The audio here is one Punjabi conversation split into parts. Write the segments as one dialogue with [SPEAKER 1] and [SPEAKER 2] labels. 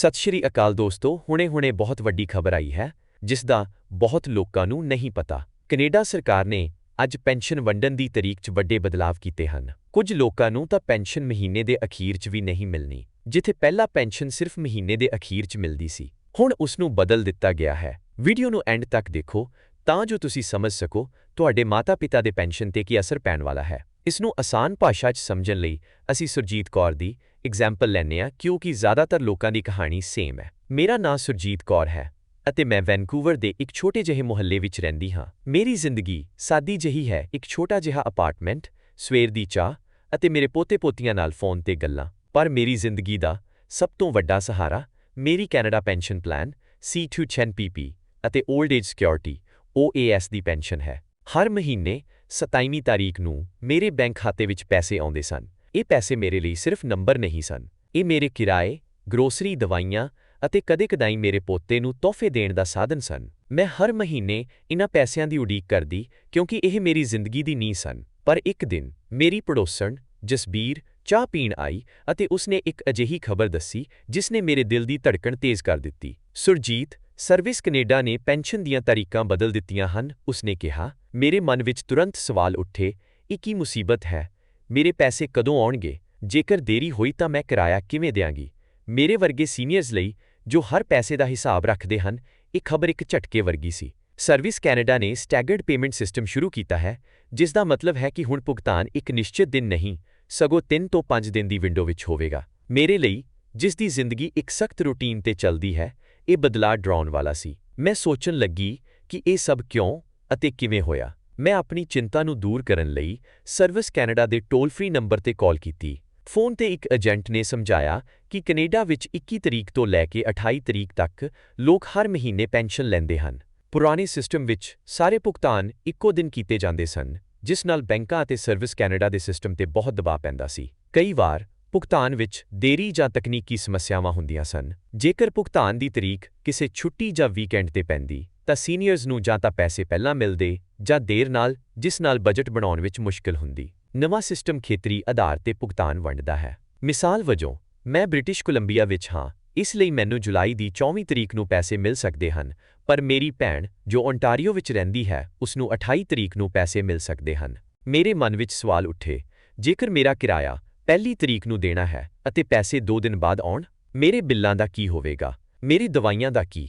[SPEAKER 1] ਸਤਿ ਸ਼੍ਰੀ ਅਕਾਲ ਦੋਸਤੋ, ਹੁਣੇ-ਹੁਣੇ ਬਹੁਤ ਵੱਡੀ ਖਬਰ ਆਈ ਹੈ ਜਿਸ ਦਾ ਬਹੁਤ ਲੋਕਾਂ ਨੂੰ ਨਹੀਂ ਪਤਾ। ਕੈਨੇਡਾ ਸਰਕਾਰ ਨੇ ਅੱਜ ਪੈਨਸ਼ਨ ਵੰਡਣ ਦੀ ਤਰੀਕ 'ਚ ਵੱਡੇ ਬਦਲਾਅ ਕੀਤੇ ਹਨ। ਕੁਝ ਲੋਕਾਂ ਨੂੰ ਤਾਂ ਪੈਨਸ਼ਨ ਮਹੀਨੇ ਦੇ ਅਖੀਰ 'ਚ ਵੀ ਨਹੀਂ ਮਿਲਣੀ, ਜਿੱਥੇ ਪਹਿਲਾਂ ਪੈਨਸ਼ਨ ਸਿਰਫ ਮਹੀਨੇ ਦੇ ਅਖੀਰ 'ਚ ਮਿਲਦੀ ਸੀ। ਹੁਣ ਉਸ ਨੂੰ ਬਦਲ ਦਿੱਤਾ ਗਿਆ ਹੈ। ਵੀਡੀਓ ਨੂੰ ਐਂਡ ਤੱਕ ਦੇਖੋ, ਤਾਂ ਜੋ ਤੁਸੀਂ ਸਮਝ ਸਕੋ, ਤੁਹਾਡੇ ਮਾਤਾ-ਪਿਤਾ ਦੇ ਪੈਨਸ਼ਨ ਤੇ ਕੀ ਅਸਰ ਪੈਣ ਵਾਲਾ ਹੈ। ਇਸ ਨੂੰ ਆਸਾਨ ਭਾਸ਼ਾ 'ਚ ਸਮਝਣ ਲਈ ਅਸੀਂ ਸੁਰਜੀਤ ਕੌਰ ਦੀ ਐਗਜ਼ਾਮਪਲ ਲੈਨੇ ਆ ਕਿਉਂਕਿ ਜ਼ਿਆਦਾਤਰ ਲੋਕਾਂ ਦੀ ਕਹਾਣੀ ਸੇਮ ਹੈ। ਮੇਰਾ ਨਾਮ ਸੁਰਜੀਤ ਕੌਰ ਹੈ ਅਤੇ ਮੈਂ ਵੈਨਕੂਵਰ ਦੇ ਇੱਕ ਛੋਟੇ ਜਿਹੇ ਮੁਹੱਲੇ ਵਿੱਚ ਰਹਿੰਦੀ ਹਾਂ। ਮੇਰੀ ਜ਼ਿੰਦਗੀ ਸਾਦੀ ਜਿਹੀ ਹੈ, ਇੱਕ ਛੋਟਾ ਜਿਹਾ ਅਪਾਰਟਮੈਂਟ ਸਵੇਰ ਦੀ ਚਾਹ ਅਤੇ ਮੇਰੇ ਪੋਤੇ-ਪੋਤੀਆਂ ਨਾਲ ਫੋਨ ਤੇ ਗੱਲਾਂ। ਪਰ ਮੇਰੀ ਜ਼ਿੰਦਗੀ ਦਾ ਸਭ ਤੋਂ ਵੱਡਾ ਸਹਾਰਾ ਮੇਰੀ ਕੈਨੇਡਾ ਪੈਨਸ਼ਨ ਪਲਾਨ C210PP ਅਤੇ 올ਡ ਏਜ ਸਿਕਿਉਰਿਟੀ OAS ਦੀ ਪੈਨਸ਼ਨ ਹੈ। ਹਰ ਮਹੀਨੇ 27ਵੀਂ ਤਾਰੀਖ ਨੂੰ ਮੇਰੇ ਬੈਂਕ ਖਾਤੇ ਵਿੱਚ ਪੈਸੇ ਆਉਂਦੇ ਸਨ। ਇਹ ਪੈਸੇ ਮੇਰੇ ਲਈ ਸਿਰਫ ਨੰਬਰ ਨਹੀਂ ਸਨ। ਇਹ ਮੇਰੇ ਕਿਰਾਏ, ਗਰੋਸਰੀ ਦਵਾਈਆਂ ਅਤੇ ਕਦੇ-ਕਦਾਈ ਮੇਰੇ ਪੋਤੇ ਨੂੰ ਤੋਹਫੇ ਦੇਣ ਦਾ ਸਾਧਨ ਸਨ। ਮੈਂ ਹਰ ਮਹੀਨੇ ਇਨ੍ਹਾਂ ਪੈਸਿਆਂ ਦੀ ਉਡੀਕ ਕਰਦੀ ਕਿਉਂਕਿ ਇਹ ਮੇਰੀ ਜ਼ਿੰਦਗੀ ਦੀ ਨੀਂਹ ਸਨ। ਪਰ ਇੱਕ ਦਿਨ ਮੇਰੀ ਪੜੋਸਣ ਜਸਬੀਰ ਚਾਹ ਪੀਣ ਆਈ ਅਤੇ ਉਸਨੇ ਇੱਕ ਅਜਿਹੀ ਖਬਰ ਦੱਸੀ ਜਿਸ ਨੇ ਮੇਰੇ ਦਿਲ ਦੀ ਧੜਕਣ ਤੇਜ਼ ਕਰ ਦਿੱਤੀ। ਸੁਰਜੀਤ, ਸਰਵਿਸ ਕੈਨੇਡਾ ਨੇ ਪੈਨਸ਼ਨ ਦੀਆਂ ਤਾਰੀਕਾਂ ਬਦਲ ਦਿੱਤੀਆਂ ਹਨ। ਉਸਨੇ ਕਿਹਾ। ਮੇਰੇ ਮਨ ਵਿੱਚ ਤੁਰੰਤ ਸਵਾਲ ਉੱਠੇ, ਇਹ ਕੀ ਮੁਸੀਬਤ ਹੈ? ਮੇਰੇ ਪੈਸੇ ਕਦੋਂ ਆਉਣਗੇ? ਜੇਕਰ ਦੇਰੀ ਹੋਈ ਤਾਂ ਮੈਂ ਕਿਰਾਇਆ ਕਿਵੇਂ ਦੇਵਾਂਗੀ ਮੇਰੇ ਵਰਗੇ ਸੀਨੀਅਰਸ ਲਈ, ਜੋ ਹਰ ਪੈਸੇ ਦਾ ਹਿਸਾਬ ਰੱਖਦੇ ਹਨ, ਇਹ ਖਬਰ ਇੱਕ ਝਟਕੇ ਵਰਗੀ ਸੀ। ਸਰਵਿਸ ਕੈਨੇਡਾ ਨੇ ਸਟੈਗਰਡ ਪੇਮੈਂਟ ਸਿਸਟਮ ਸ਼ੁਰੂ ਕੀਤਾ ਹੈ, ਜਿਸ ਦਾ ਮਤਲਬ ਹੈ ਕਿ ਹੁਣ ਭੁਗਤਾਨ ਇੱਕ ਨਿਸ਼ਚਿਤ ਦਿਨ ਨਹੀਂ, ਸਗੋਂ 3 ਤੋਂ 5 ਦਿਨ ਦੀ ਵਿੰਡੋ ਵਿੱਚ ਹੋਵੇਗਾ। ਮੇਰੇ ਲਈ, ਜਿਸ ਦੀ ਜ਼ਿੰਦਗੀ ਇੱਕ ਸਖਤ ਰੂਟੀਨ ਤੇ ਚੱਲਦੀ ਹੈ, ਇਹ ਬਦਲਾਅ ਡਰਾਉਣ ਵਾਲਾ ਸੀ। ਮੈਂ ਸੋਚਣ ਲੱਗੀ ਕਿ ਇਹ ਸਭ ਕਿਉਂ ਅਤੇ ਕਿਵੇਂ ਹੋਇਆ? ਮੈਂ ਆਪਣੀ ਚਿੰਤਾ ਨੂੰ ਦੂਰ ਕਰਨ ਲਈ ਸਰਵਿਸ ਕੈਨੇਡਾ ਦੇ ਟੋਲ ਫ੍ਰੀ ਨੰਬਰ ਤੇ ਕਾਲ ਕੀਤੀ। ਫੋਨ ਤੇ ਇੱਕ ਏਜੰਟ ਨੇ ਸਮਝਾਇਆ ਕਿ ਕੈਨੇਡਾ ਵਿੱਚ 21 ਤਰੀਕ ਤੋਂ ਲੈ ਕੇ 28 ਤਰੀਕ ਤੱਕ ਲੋਕ ਹਰ ਮਹੀਨੇ ਪੈਨਸ਼ਨ ਲੈਂਦੇ ਹਨ। ਪੁਰਾਣੇ ਸਿਸਟਮ ਵਿੱਚ ਸਾਰੇ ਭੁਗਤਾਨ ਇੱਕੋ ਦਿਨ ਕੀਤੇ ਜਾਂਦੇ ਸਨ, ਜਿਸ ਨਾਲ ਬੈਂਕਾਂ ਅਤੇ ਸਰਵਿਸ ਕੈਨੇਡਾ ਦੇ ਸਿਸਟਮ ਤੇ ਬਹੁਤ ਦਬਾਅ ਪੈਂਦਾ ਸੀ। ਕਈ ਵਾਰ ਭੁਗਤਾਨ ਵਿੱਚ ਦੇਰੀ ਜਾਂ ਤਕਨੀਕੀ ਸਮੱਸਿਆਵਾਂ ਹੁੰਦੀਆਂ ਸਨ। ਜੇਕਰ ਭੁਗਤਾਨ ਦੀ ਤਰੀਕ ਕਿਸੇ ਛੁੱਟੀ ਜਾਂ ਵੀਕਐਂਡ ਤੇ ਪੈਂਦੀ ਤਾਂ ਸੀਨੀਅਰਸ ਨੂੰ ਜਾਂ ਤਾਂ ਪੈਸੇ ਪਹਿਲਾਂ ਮਿਲਦੇ ਜਾਂ ਦੇਰ ਨਾਲ, ਜਿਸ ਨਾਲ ਬਜਟ ਬਣਾਉਣ ਵਿੱਚ ਮੁਸ਼ਕਲ ਹੁੰਦੀ। ਨਵਾਂ ਸਿਸਟਮ ਖੇਤਰੀ ਆਧਾਰ ਤੇ ਭੁਗਤਾਨ ਵੰਡਦਾ ਹੈ। ਮਿਸਾਲ ਵਜੋਂ, ਮੈਂ ਬ੍ਰਿਟਿਸ਼ ਕੋਲੰਬੀਆ ਵਿੱਚ ਹਾਂ, ਇਸ ਲਈ ਮੈਨੂੰ ਜੁਲਾਈ ਦੀ 24 ਤਰੀਕ ਨੂੰ ਪੈਸੇ ਮਿਲ ਸਕਦੇ ਹਨ, ਪਰ ਮੇਰੀ ਭੈਣ, ਜੋ ਓਨਟਾਰੀਓ ਵਿੱਚ ਰਹਿੰਦੀ ਹੈ ਉਸ ਨੂੰ 28 ਤਰੀਕ ਨੂੰ ਪੈਸੇ ਮਿਲ ਸਕਦੇ ਹਨ। ਮੇਰੇ ਮਨ ਵਿੱਚ ਸਵਾਲ ਉੱਠੇ, ਜੇਕਰ ਮੇਰਾ ਕਿਰਾਇਆ ਪਹਿਲੀ ਤਰੀਕ ਨੂੰ ਦੇਣਾ ਹੈ ਅਤੇ ਪੈਸੇ 2 ਦਿਨ ਬਾਅਦ ਆਉਣ, ਮੇਰੇ ਬਿੱਲਾਂ ਦਾ ਕੀ ਹੋਵੇਗਾ? ਮੇਰੀ ਦਵਾਈਆਂ ਦਾ ਕੀ?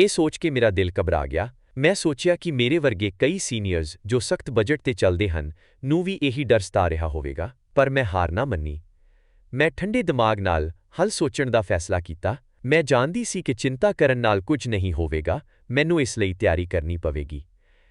[SPEAKER 1] ਇਹ ਸੋਚ ਕੇ ਮੇਰਾ ਦਿਲ ਘਬਰਾ ਗਿਆ। ਮੈਂ ਸੋਚਿਆ ਕਿ ਮੇਰੇ ਵਰਗੇ ਕਈ ਸੀਨੀਅਰਸ ਜੋ ਸਖਤ ਬਜਟ ਤੇ ਚੱਲਦੇ ਹਨ, ਨੂੰ ਵੀ ਇਹੀ ਡਰ ਸਤਾ ਰਿਹਾ ਹੋਵੇਗਾ, ਪਰ ਮੈਂ ਹਾਰ ਨਾ ਮੰਨੀ। ਮੈਂ ਠੰਡੇ ਦਿਮਾਗ ਨਾਲ ਹੱਲ ਸੋਚਣ ਦਾ ਫੈਸਲਾ ਕੀਤਾ। ਮੈਂ ਜਾਣਦੀ ਸੀ ਕਿ ਚਿੰਤਾ ਕਰਨ ਨਾਲ ਕੁਝ ਨਹੀਂ ਹੋਵੇਗਾ, ਮੈਨੂੰ ਇਸ ਲਈ ਤਿਆਰੀ ਕਰਨੀ ਪਵੇਗੀ।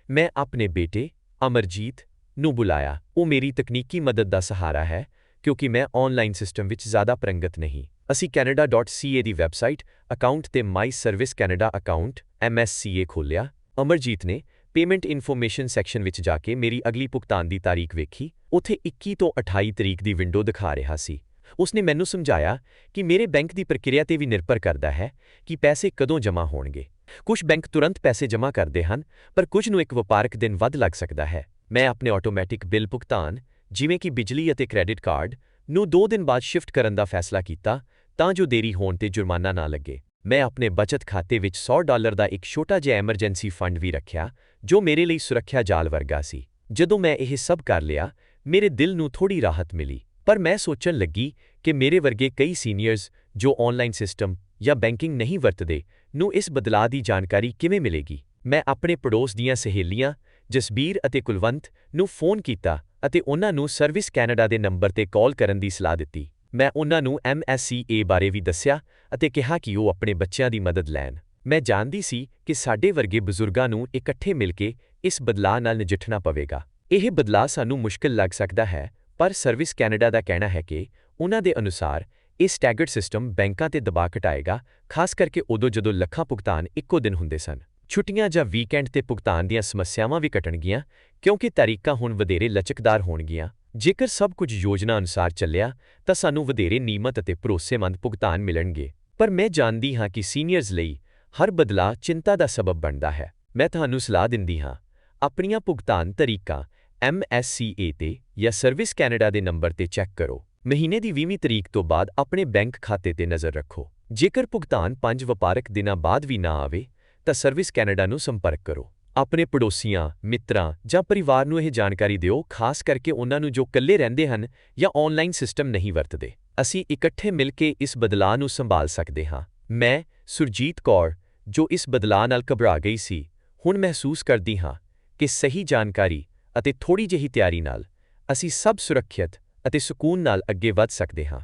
[SPEAKER 1] ਮੈਂ ਆਪਣੇ ਬੇਟੇ, ਅਮਰਜੀਤ, ਨੂੰ ਬੁਲਾਇਆ। ਉਹ ਮੇਰੀ ਤਕਨੀਕੀ ਮਦਦ ਦਾ ਸਹਾਰਾ ਹੈ, ਕਿਉਂਕਿ ਮੈਂ ਆਨਲਾਈਨ ਸਿਸਟਮ ਵਿੱਚ ਜ਼ਿਆਦਾ ਪ੍ਰੰਗਤ ਨਹੀਂ। ਅਸੀਂ canada.ca ਦੀ ਵੈਬਸਾਈਟ, ਅਕਾਊਂਟ ਤੇ my service Canada account MSCA ਖੋਲ੍ਹਿਆ। ਅਮਰਜੀਤ ਨੇ ਪੇਮੈਂਟ ਇਨਫੋਰਮੇਸ਼ਨ ਸੈਕਸ਼ਨ ਵਿੱਚ ਜਾ ਕੇ ਮੇਰੀ ਅਗਲੀ ਭੁਗਤਾਨ ਦੀ ਤਾਰੀਖ ਵੇਖੀ। ਉੱਥੇ 21 ਤੋਂ 28 ਤਰੀਕ ਦੀ ਵਿੰਡੋ ਦਿਖਾ ਰਿਹਾ ਸੀ। ਉਸਨੇ ਮੈਨੂੰ ਸਮਝਾਇਆ ਕਿ ਮੇਰੇ ਬੈਂਕ ਦੀ ਪ੍ਰਕਿਰਿਆ ਤੇ ਵੀ ਨਿਰਭਰ ਕਰਦਾ ਹੈ ਕਿ ਪੈਸੇ ਕਦੋਂ ਜਮ੍ਹਾਂ ਹੋਣਗੇ। ਕੁਝ ਬੈਂਕ ਤੁਰੰਤ ਪੈਸੇ ਜਮ੍ਹਾਂ ਕਰਦੇ ਹਨ, ਪਰ ਕੁਝ ਨੂੰ ਇੱਕ ਵਪਾਰਕ ਦਿਨ ਵੱਧ ਲੱਗ ਸਕਦਾ ਹੈ। ਮੈਂ ਆਪਣੇ ਆਟੋਮੈਟਿਕ ਬਿੱਲ ਭੁਗਤਾਨ, ਜਿਵੇਂ ਕਿ ਬਿਜਲੀ ਅਤੇ ਕ੍ਰੈਡਿਟ ਕਾਰਡ, ਨੂੰ 2 ਦਿਨ ਬਾਅਦ ਸ਼ਿਫਟ ਕਰਨ ਦਾ ਫੈਸਲਾ ਕੀਤਾ ਤਾਂ ਜੋ ਦੇਰੀ ਹੋਣ ਤੇ ਜੁਰਮਾਨਾ ਨਾ ਲੱਗੇ। ਮੈਂ ਆਪਣੇ ਬਚਤ ਖਾਤੇ ਵਿੱਚ 100 ਡਾਲਰ ਦਾ ਇੱਕ ਛੋਟਾ ਜਿਹਾ ਐਮਰਜੈਂਸੀ ਫੰਡ ਵੀ ਰੱਖਿਆ, ਜੋ ਮੇਰੇ ਲਈ ਸੁਰੱਖਿਆ ਜਾਲ ਵਰਗਾ ਸੀ। ਜਦੋਂ ਮੈਂ ਇਹ ਸਭ ਕਰ ਲਿਆ, ਮੇਰੇ ਦਿਲ ਨੂੰ ਥੋੜੀ ਰਾਹਤ ਮਿਲੀ। ਪਰ ਮੈਂ ਸੋਚਣ ਲੱਗੀ ਕਿ ਮੇਰੇ ਵਰਗੇ ਕਈ ਸੀਨੀਅਰਸ ਜੋ ਆਨਲਾਈਨ ਸਿਸਟਮ ਜਾਂ ਬੈਂਕਿੰਗ ਨਹੀਂ ਵਰਤਦੇ, ਨੂੰ ਇਸ ਬਦਲਾਅ ਦੀ ਜਾਣਕਾਰੀ ਕਿਵੇਂ ਮਿਲੇਗੀ? ਮੈਂ ਆਪਣੇ ਪੜੋਸ ਦੀਆਂ ਸਹੇਲੀਆਂ, ਜਸਬੀਰ ਅਤੇ ਕੁਲਵੰਤ ਨੂੰ ਫੋਨ ਕੀਤਾ ਅਤੇ ਉਹਨਾਂ ਨੂੰ ਸਰਵਿਸ ਕੈਨੇਡਾ ਦੇ ਨੰਬਰ ਤੇ ਕਾਲ ਕਰਨ ਦੀ ਸਲਾਹ ਦਿੱਤੀ। ਮੈਂ ਉਹਨਾਂ ਨੂੰ MSCA ਬਾਰੇ ਵੀ ਦੱਸਿਆ ਅਤੇ ਕਿਹਾ ਕਿ ਉਹ ਆਪਣੇ ਬੱਚਿਆਂ ਦੀ ਮਦਦ ਲੈਣ। ਮੈਂ ਜਾਣਦੀ ਸੀ ਕਿ ਸਾਡੇ ਵਰਗੇ ਬਜ਼ੁਰਗਾਂ ਨੂੰ ਇਕੱਠੇ ਮਿਲ ਕੇ ਇਸ ਬਦਲਾਅ ਨਾਲ ਨਜਿੱਠਣਾ ਪਵੇਗਾ। ਇਹ ਬਦਲਾਅ ਸਾਨੂੰ ਮੁਸ਼ਕਲ ਲੱਗ ਸਕਦਾ ਹੈ, ਪਰ ਸਰਵਿਸ ਕੈਨੇਡਾ ਦਾ ਕਹਿਣਾ ਹੈ ਕਿ ਉਹਨਾਂ ਦੇ ਅਨੁਸਾਰ ਇਹ ਸਟੈਗਰਡ ਸਿਸਟਮ ਬੈਂਕਾਂ ਤੇ ਦਬਾਅ ਘਟਾਏਗਾ, ਖਾਸ ਕਰਕੇ ਉਦੋਂ ਜਦੋਂ ਲੱਖਾਂ ਭੁਗਤਾਨ ਇੱਕੋ ਦਿਨ ਹੁੰਦੇ ਸਨ। ਛੁੱਟੀਆਂ ਜਾਂ ਵੀਕਐਂਡ ਤੇ ਭੁਗਤਾਨ ਦੀਆਂ ਸਮੱਸਿਆਵਾਂ ਵੀ ਘਟਣਗੀਆਂ, ਕਿਉਂਕਿ ਤਾਰੀਕਾਂ ਹੁਣ ਵਧੇਰੇ ਲਚਕਦਾਰ ਹੋਣਗੀਆਂ। ਜੇਕਰ ਸਭ ਕੁਝ ਯੋਜਨਾ ਅਨੁਸਾਰ ਚੱਲਿਆ, ਤਾਂ ਸਾਨੂੰ ਵਧੇਰੇ ਨਿਯਮਤ ਅਤੇ ਭਰੋਸੇਮੰਦ ਭੁਗਤਾਨ ਮਿਲਣਗੇ। ਪਰ ਮੈਂ ਜਾਣਦੀ ਹਾਂ ਕਿ ਸੀਨੀਅਰਜ਼ ਲਈ ਹਰ ਬਦਲਾਅ ਚਿੰਤਾ ਦਾ ਸਬਬ ਬਣਦਾ ਹੈ। ਮੈਂ ਤੁਹਾਨੂੰ ਸਲਾਹ ਦਿੰਦੀ ਹਾਂ, ਆਪਣੀਆਂ ਭੁਗਤਾਨ ਤਰੀਕਾਂ MSCA ਤੇ ਜਾਂ ਸਰਵਿਸ ਕੈਨੇਡਾ ਦੇ ਨੰਬਰ ਤੇ ਚੈੱਕ ਕਰੋ। ਮਹੀਨੇ ਦੀ 20ਵੀਂ ਤਰੀਕ ਤੋਂ ਬਾਅਦ ਆਪਣੇ ਬੈਂਕ ਖਾਤੇ ਤੇ ਨਜ਼ਰ ਰੱਖੋ। ਜੇਕਰ ਭੁਗਤਾਨ 5 ਵਪਾਰਕ ਦਿਨਾਂ ਬਾਅਦ ਵੀ ਨਾ ਆਵੇ, ਤਾਂ ਸਰਵਿਸ ਕੈਨੇਡਾ ਨੂੰ ਸੰਪਰਕ ਕਰੋ। ਆਪਣੇ ਪੜੋਸੀਆਂ, ਮਿੱਤਰਾਂ ਜਾਂ ਪਰਿਵਾਰ ਨੂੰ ਇਹ ਜਾਣਕਾਰੀ ਦਿਓ, ਖਾਸ ਕਰਕੇ ਉਹਨਾਂ ਨੂੰ ਜੋ ਇਕੱਲੇ ਰਹਿੰਦੇ ਹਨ ਜਾਂ ਆਨਲਾਈਨ ਸਿਸਟਮ ਨਹੀਂ ਵਰਤਦੇ। ਅਸੀਂ ਇਕੱਠੇ ਮਿਲ ਕੇ ਇਸ ਬਦਲਾਅ ਨੂੰ ਸੰਭਾਲ ਸਕਦੇ ਹਾਂ। ਮੈਂ, ਸੁਰਜੀਤ ਕੌਰ, ਜੋ ਇਸ ਬਦਲਾਅ ਨਾਲ ਘਬਰਾ ਗਈ ਸੀ, ਹੁਣ ਮਹਿਸੂਸ ਕਰਦੀ ਹਾਂ ਕਿ ਸਹੀ ਜਾਣਕਾਰੀ ਅਤੇ ਥੋੜੀ ਜਿਹੀ ਤਿਆਰੀ ਨਾਲ ਅਸੀਂ ਸਭ ਸੁਰੱਖਿਅਤ ਅਤੇ ਸਕੂਨ ਨਾਲ ਅੱਗੇ ਵਧ ਸਕਦੇ ਹਾਂ।